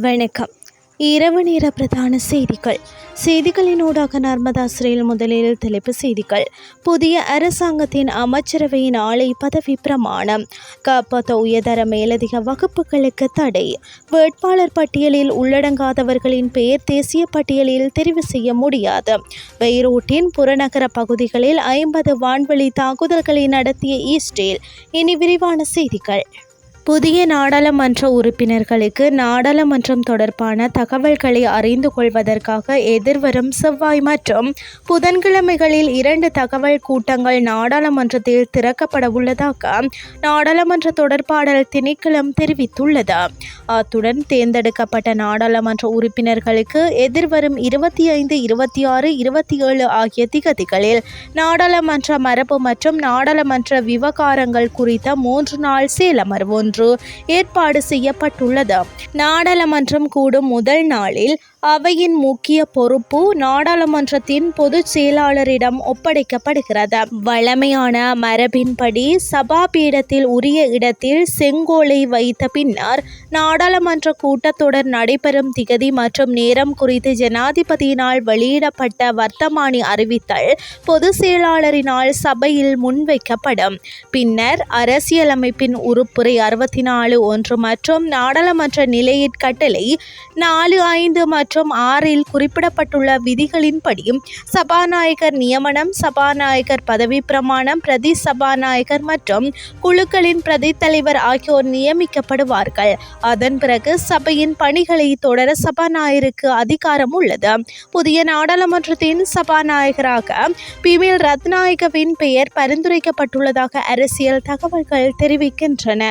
வணக்கம். இரவு நேர பிரதான செய்திகள். செய்திகளினூடாக நர்மதா சிறையில் முதலில் தலைப்பு செய்திகள். புதிய அரசாங்கத்தின் அமைச்சரவையின் ஆலை பதவி பிரமாணம். காப்பத்த உயர்தர மேலதிக வகுப்புகளுக்கு தடை. வேட்பாளர் பட்டியலில் உள்ளடங்காதவர்களின் பெயர் தேசிய பட்டியலில் தெரிவு செய்ய முடியாது. பெய்ரூட்டின் புறநகர பகுதிகளில் ஐம்பது வான்வழி தாக்குதல்களை நடத்திய ஈஸ்டேல். இனி விரிவான செய்திகள். புதிய நாடாளுமன்ற உறுப்பினர்களுக்கு நாடாளுமன்றம் தொடர்பான தகவல்களை அறிந்து கொள்வதற்காக எதிர்வரும் செவ்வாய் மற்றும் புதன்கிழமைகளில் இரண்டு தகவல் கூட்டங்கள் நாடாளுமன்றத்தில் திறக்கப்பட உள்ளதாக நாடாளுமன்ற தொடர்பாடல் திணைக்களம் தெரிவித்துள்ளது. அத்துடன் தேர்ந்தெடுக்கப்பட்ட நாடாளுமன்ற உறுப்பினர்களுக்கு எதிர்வரும் இருபத்தி ஐந்து இருபத்தி ஆறு இருபத்தி ஏழு ஆகிய திகதிகளில் நாடாளுமன்ற மரபு மற்றும் நாடாளுமன்ற விவகாரங்கள் குறித்த மூன்று நாள் சேலமர்வு ஒன்று ஏற்பாடு செய்யப்பட்டுள்ளது. நாடாளுமன்றம் கூடும் முதல் நாளில் அவையின் முக்கிய பொறுப்பு நாடாளுமன்றத்தின் பொதுச் செயலாளரிடம் ஒப்படைக்கப்படுகிறது. வழமையான மரபின்படி சபாபீடத்தில் உரிய இடத்தில் செங்கோலை வைத்த பின்னர் நாடாளுமன்ற கூட்டத்தொடர் நடைபெறும் திகதி மற்றும் நேரம் குறித்து ஜனாதிபதியினால் வெளியிடப்பட்ட வர்த்தமானி அறிவித்தல் பொதுச் செயலாளரினால் சபையில் முன்வைக்கப்படும். பின்னர் அரசியலமைப்பின் உறுப்புரை அறுபத்தி நாலு ஒன்று மற்றும் நாடாளுமன்ற நிலையிற்கட்டளை நாலு ஐந்து மற்றும் மற்றும் ஆறில் குறிப்பிடப்பட்டுள்ள விதிகளின்படி சபாநாயகர் நியமனம் சபாநாயகர் பதவி பிரமாணம் பிரதி சபாநாயகர் மற்றும் குழுக்களின் பிரதி தலைவர் ஆகியோர் நியமிக்கப்படுவார்கள். அதன் பிறகு சபையின் பணிகளை தொடர சபாநாயகருக்கு அதிகாரம் உள்ளது. புதிய நாடாளுமன்றத்தின் சபாநாயகராக பிமில் ரத்நாயகவின் பெயர் பரிந்துரைக்கப்பட்டுள்ளதாக அரசியல் தகவல்கள் தெரிவிக்கின்றன.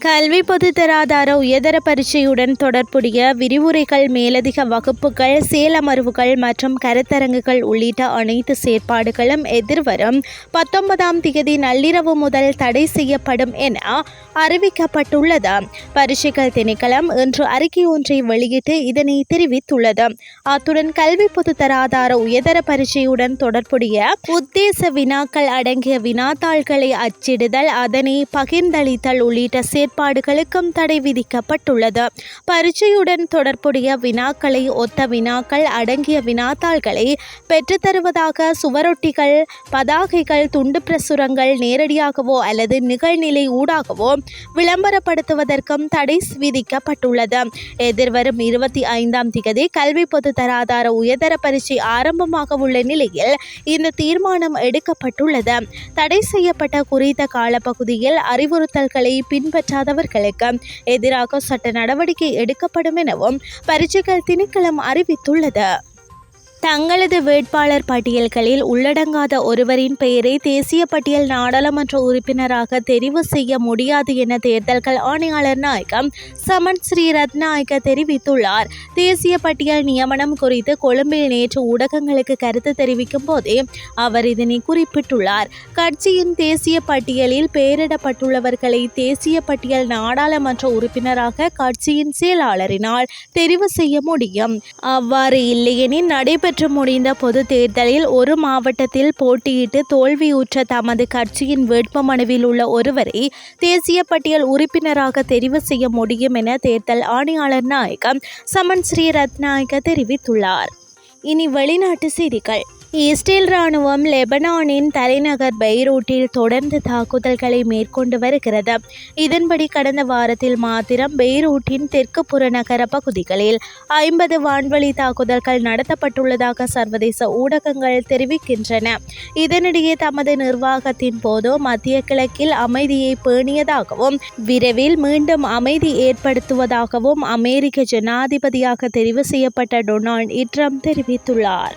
கல்வி பொதுத்தராதார உயர்தர பரீட்சையுடன் தொடர்புடைய விரிவுரைகள் மேலதிக வகுப்புகள் சேலமர்வுகள் மற்றும் கருத்தரங்குகள் உள்ளிட்ட அனைத்து செயற்பாடுகளும் எதிர்வரும் பத்தொன்பதாம் தேதி நள்ளிரவு முதல் தடை செய்யப்படும் என அறிவிக்கப்பட்டுள்ளது. பரீட்சைகள் திணைக்களம் இன்று அறிக்கை ஒன்றை வெளியிட்டு இதனை தெரிவித்துள்ளது. அத்துடன் கல்வி பொதுத்தராதார உயர்தர பரீட்சையுடன் தொடர்புடைய உத்தேச வினாக்கள் அடங்கிய வினாத்தாள்களை அச்சிடுதல் அதனை பகிர்ந்தளித்தல் உள்ளிட்ட ஏற்பாடுகளுக்கும் தடை விதிக்கப்பட்டுள்ளது. பரீட்சையுடன் தொடர்புடைய வினாக்களை ஒத்த வினாக்கள் அடங்கிய வினாத்தாள்களை பெற்றுத்தருவதாக சுவரொட்டிகள் பதாகைகள் துண்டு பிரசுரங்கள் நேரடியாகவோ அல்லது நிகழ்நிலை ஊடாகவோ விளம்பரப்படுத்துவதற்கும் தடை விதிக்கப்பட்டுள்ளது. எதிர்வரும் இருபத்தி ஐந்தாம் திகதி கல்வி பொது தராதார உயர்தர பரீட்சை ஆரம்பமாக உள்ள நிலையில் இந்த தீர்மானம் எடுக்கப்பட்டுள்ளது. தடை செய்யப்பட்ட குறித்த காலப்பகுதியில் அறிவுறுத்தல்களை பின்பற்ற இல்லாதவர்களுக்கு எதிராக சட்ட நடவடிக்கை எடுக்கப்படும் எனவும் பரீட்சைகள் திணைக்களம் அறிவித்துள்ளது. தங்களது வேட்பாளர் பட்டியல்களில் உள்ளடங்காத ஒருவரின் பெயரை தேசிய பட்டியல் நாடாளுமன்ற உறுப்பினராக தெரிவு செய்ய முடியாது என தேர்தல்கள் ஆணையாளர் நாயகம் சமன் ஸ்ரீ ரத்நாயக்க தெரிவித்துள்ளார். தேசிய பட்டியல் நியமனம் குறித்து கொழும்பில் நேற்று ஊடகங்களுக்கு கருத்து தெரிவிக்கும் போதே அவர் இதனை குறிப்பிட்டுள்ளார். கட்சியின் தேசிய பட்டியலில் பெயரிடப்பட்டுள்ளவர்களை தேசிய பட்டியல் நாடாளுமன்ற உறுப்பினராக கட்சியின் செயலாளரினால் தெரிவு செய்ய முடியும். அவ்வாறு இல்லையெனில் நடைபெற்று முடிந்த பொது தேர்தலில் ஒரு மாவட்டத்தில் போட்டியிட்டு தோல்வியுற்ற தமது கட்சியின் வேட்புமனுவில் உள்ள ஒருவரை தேசிய பட்டியல் உறுப்பினராக தெரிவு செய்ய முடியும் என தேர்தல் ஆணையாளர் நாயகம் சமன் ஸ்ரீரத்நாயக தெரிவித்துள்ளார். இனி வெளிநாட்டு செய்திகள். இஸ்ரேல் ராணுவம் லெபனானின் தலைநகர் பெய்ரூட்டில் தொடர்ந்து தாக்குதல்களை மேற்கொண்டு வருகிறது. இதன்படி கடந்த வாரத்தில் மாத்திரம் பெய்ரூட்டின் தெற்கு புறநகர பகுதிகளில் ஐம்பது வான்வழி தாக்குதல்கள் நடத்தப்பட்டுள்ளதாக சர்வதேச ஊடகங்கள் தெரிவிக்கின்றன. இதனிடையே தமது நிர்வாகத்தின் போது மத்திய கிழக்கில் அமைதியை பேணியதாகவும் விரைவில் மீண்டும் அமைதி ஏற்படுத்துவதாகவும் அமெரிக்க ஜனாதிபதியாக தெரிவு செய்யப்பட்ட டொனால்ட் ட்ரம்ப் தெரிவித்துள்ளார்.